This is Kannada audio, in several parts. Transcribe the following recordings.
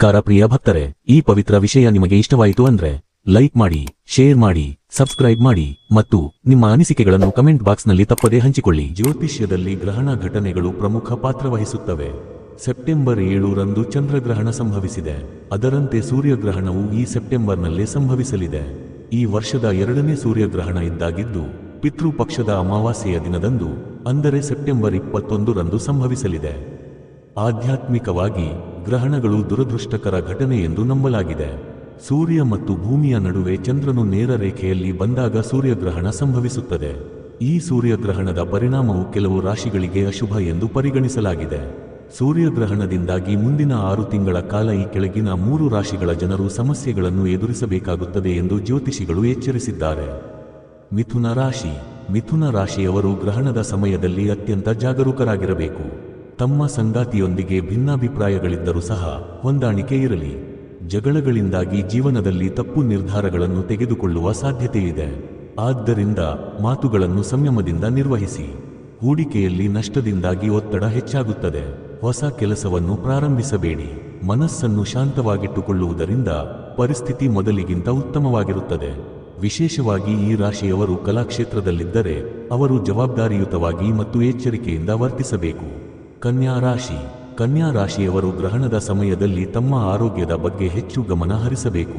ನಮಸ್ಕಾರ ಪ್ರಿಯ ಭಕ್ತರೆ, ಈ ಪವಿತ್ರ ವಿಷಯ ನಿಮಗೆ ಇಷ್ಟವಾಯಿತು ಅಂದ್ರೆ, ಲೈಕ್ ಮಾಡಿ, ಶೇರ್ ಮಾಡಿ, ಸಬ್ಸ್ಕ್ರೈಬ್ ಮಾಡಿ ಮತ್ತು ನಿಮ್ಮ ಅನಿಸಿಕೆಗಳನ್ನು ಕಮೆಂಟ್ ಬಾಕ್ಸ್ನಲ್ಲಿ ತಪ್ಪದೇ ಹಂಚಿಕೊಳ್ಳಿ. ಜ್ಯೋತಿಷ್ಯದಲ್ಲಿ ಗ್ರಹಣ ಘಟನೆಗಳು ಪ್ರಮುಖ ಪಾತ್ರ ವಹಿಸುತ್ತವೆ. ಸೆಪ್ಟೆಂಬರ್ ಏಳರಂದು ಚಂದ್ರಗ್ರಹಣ ಸಂಭವಿಸಿದೆ. ಅದರಂತೆ ಸೂರ್ಯಗ್ರಹಣವು ಈ ಸೆಪ್ಟೆಂಬರ್ನಲ್ಲೇ ಸಂಭವಿಸಲಿದೆ. ಈ ವರ್ಷದ ಎರಡನೇ ಸೂರ್ಯಗ್ರಹಣ ಇದ್ದಾಗಿದ್ದು, ಪಿತೃಪಕ್ಷದ ಅಮಾವಾಸ್ಯೆಯ ದಿನದಂದು, ಅಂದರೆ ಸೆಪ್ಟೆಂಬರ್ ಇಪ್ಪತ್ತೊಂದರಂದು ಸಂಭವಿಸಲಿದೆ. ಆಧ್ಯಾತ್ಮಿಕವಾಗಿ ಗ್ರಹಣಗಳು ದುರದೃಷ್ಟಕರ ಘಟನೆ ಎಂದು ನಂಬಲಾಗಿದೆ. ಸೂರ್ಯ ಮತ್ತು ಭೂಮಿಯ ನಡುವೆ ಚಂದ್ರನು ನೇರ ರೇಖೆಯಲ್ಲಿ ಬಂದಾಗ ಸೂರ್ಯಗ್ರಹಣ ಸಂಭವಿಸುತ್ತದೆ. ಈ ಸೂರ್ಯಗ್ರಹಣದ ಪರಿಣಾಮವು ಕೆಲವು ರಾಶಿಗಳಿಗೆ ಅಶುಭ ಎಂದು ಪರಿಗಣಿಸಲಾಗಿದೆ. ಸೂರ್ಯಗ್ರಹಣದಿಂದಾಗಿ ಮುಂದಿನ ಆರು ತಿಂಗಳ ಕಾಲ ಈ ಕೆಳಗಿನ ಮೂರು ರಾಶಿಗಳ ಜನರು ಸಮಸ್ಯೆಗಳನ್ನು ಎದುರಿಸಬೇಕಾಗುತ್ತದೆ ಎಂದು ಜ್ಯೋತಿಷಿಗಳು ಎಚ್ಚರಿಸಿದ್ದಾರೆ. ಮಿಥುನ ರಾಶಿ. ಮಿಥುನ ರಾಶಿಯವರು ಗ್ರಹಣದ ಸಮಯದಲ್ಲಿ ಅತ್ಯಂತ ಜಾಗರೂಕರಾಗಿರಬೇಕು. ತಮ್ಮ ಸಂಗಾತಿಯೊಂದಿಗೆ ಭಿನ್ನಾಭಿಪ್ರಾಯಗಳಿದ್ದರೂ ಸಹ ಹೊಂದಾಣಿಕೆ ಇರಲಿ. ಜಗಳಗಳಿಂದಾಗಿ ಜೀವನದಲ್ಲಿ ತಪ್ಪು ನಿರ್ಧಾರಗಳನ್ನು ತೆಗೆದುಕೊಳ್ಳುವ ಸಾಧ್ಯತೆಯಿದೆ. ಆದ್ದರಿಂದ ಮಾತುಗಳನ್ನು ಸಂಯಮದಿಂದ ನಿರ್ವಹಿಸಿ. ಹೂಡಿಕೆಯಲ್ಲಿ ನಷ್ಟದಿಂದಾಗಿ ಒತ್ತಡ ಹೆಚ್ಚಾಗುತ್ತದೆ. ಹೊಸ ಕೆಲಸವನ್ನು ಪ್ರಾರಂಭಿಸಬೇಡಿ. ಮನಸ್ಸನ್ನು ಶಾಂತವಾಗಿಟ್ಟುಕೊಳ್ಳುವುದರಿಂದ ಪರಿಸ್ಥಿತಿ ಮೊದಲಿಗಿಂತ ಉತ್ತಮವಾಗಿರುತ್ತದೆ. ವಿಶೇಷವಾಗಿ ಈ ರಾಶಿಯವರು ಕಲಾಕ್ಷೇತ್ರದಲ್ಲಿದ್ದರೆ ಅವರು ಜವಾಬ್ದಾರಿಯುತವಾಗಿ ಮತ್ತು ಎಚ್ಚರಿಕೆಯಿಂದ ವರ್ತಿಸಬೇಕು. ಕನ್ಯಾ ರಾಶಿ. ಕನ್ಯಾ ರಾಶಿಯವರು ಗ್ರಹಣದ ಸಮಯದಲ್ಲಿ ತಮ್ಮ ಆರೋಗ್ಯದ ಬಗ್ಗೆ ಹೆಚ್ಚು ಗಮನ ಹರಿಸಬೇಕು.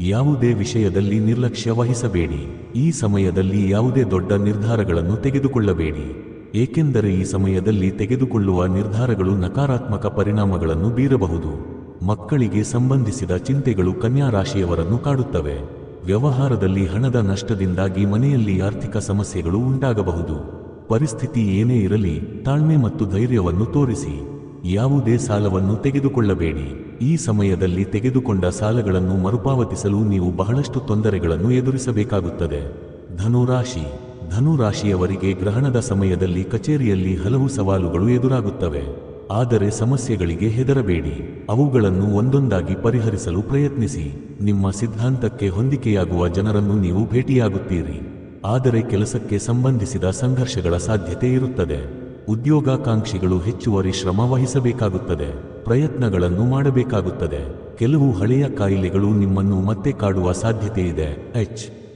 ಯಾವುದೇ ವಿಷಯದಲ್ಲಿ ನಿರ್ಲಕ್ಷ್ಯ ವಹಿಸಬೇಡಿ. ಈ ಸಮಯದಲ್ಲಿ ಯಾವುದೇ ದೊಡ್ಡ ನಿರ್ಧಾರಗಳನ್ನು ತೆಗೆದುಕೊಳ್ಳಬೇಡಿ. ಏಕೆಂದರೆ ಈ ಸಮಯದಲ್ಲಿ ತೆಗೆದುಕೊಳ್ಳುವ ನಿರ್ಧಾರಗಳು ನಕಾರಾತ್ಮಕ ಪರಿಣಾಮಗಳನ್ನು ಬೀರಬಹುದು. ಮಕ್ಕಳಿಗೆ ಸಂಬಂಧಿಸಿದ ಚಿಂತೆಗಳು ಕನ್ಯಾ ರಾಶಿಯವರನ್ನು ಕಾಡುತ್ತವೆ. ವ್ಯವಹಾರದಲ್ಲಿ ಹಣದ ನಷ್ಟದಿಂದಾಗಿ ಮನೆಯಲ್ಲಿ ಆರ್ಥಿಕ ಸಮಸ್ಯೆಗಳು ಉಂಟಾಗಬಹುದು. ಪರಿಸ್ಥಿತಿ ಏನೇ ಇರಲಿ, ತಾಳ್ಮೆ ಮತ್ತು ಧೈರ್ಯವನ್ನು ತೋರಿಸಿ. ಯಾವುದೇ ಸಾಲವನ್ನು ತೆಗೆದುಕೊಳ್ಳಬೇಡಿ. ಈ ಸಮಯದಲ್ಲಿ ತೆಗೆದುಕೊಂಡ ಸಾಲಗಳನ್ನು ಮರುಪಾವತಿಸಲು ನೀವು ಬಹಳಷ್ಟು ತೊಂದರೆಗಳನ್ನು ಎದುರಿಸಬೇಕಾಗುತ್ತದೆ. ಧನುರಾಶಿ. ಧನುರಾಶಿಯವರಿಗೆ ಗ್ರಹಣದ ಸಮಯದಲ್ಲಿ ಕಚೇರಿಯಲ್ಲಿ ಹಲವು ಸವಾಲುಗಳು ಎದುರಾಗುತ್ತವೆ. ಆದರೆ ಸಮಸ್ಯೆಗಳಿಗೆ ಹೆದರಬೇಡಿ. ಅವುಗಳನ್ನು ಒಂದೊಂದಾಗಿ ಪರಿಹರಿಸಲು ಪ್ರಯತ್ನಿಸಿ. ನಿಮ್ಮ ಸಿದ್ಧಾಂತಕ್ಕೆ ಹೊಂದಿಕೆಯಾಗುವ ಜನರನ್ನು ನೀವು ಭೇಟಿಯಾಗುತ್ತೀರಿ. ಆದರೆ ಕೆಲಸಕ್ಕೆ ಸಂಬಂಧಿಸಿದ ಸಂಘರ್ಷಗಳ ಸಾಧ್ಯತೆ ಇರುತ್ತದೆ. ಉದ್ಯೋಗಾಕಾಂಕ್ಷಿಗಳು ಹೆಚ್ಚುವರಿ ಶ್ರಮ ವಹಿಸಬೇಕಾಗುತ್ತದೆ. ಪ್ರಯತ್ನಗಳನ್ನು ಮಾಡಬೇಕಾಗುತ್ತದೆ. ಕೆಲವು ಹಳೆಯ ಕಾಯಿಲೆಗಳು ನಿಮ್ಮನ್ನು ಮತ್ತೆ ಕಾಡುವ ಸಾಧ್ಯತೆಯಿದೆ. ಎಚ್.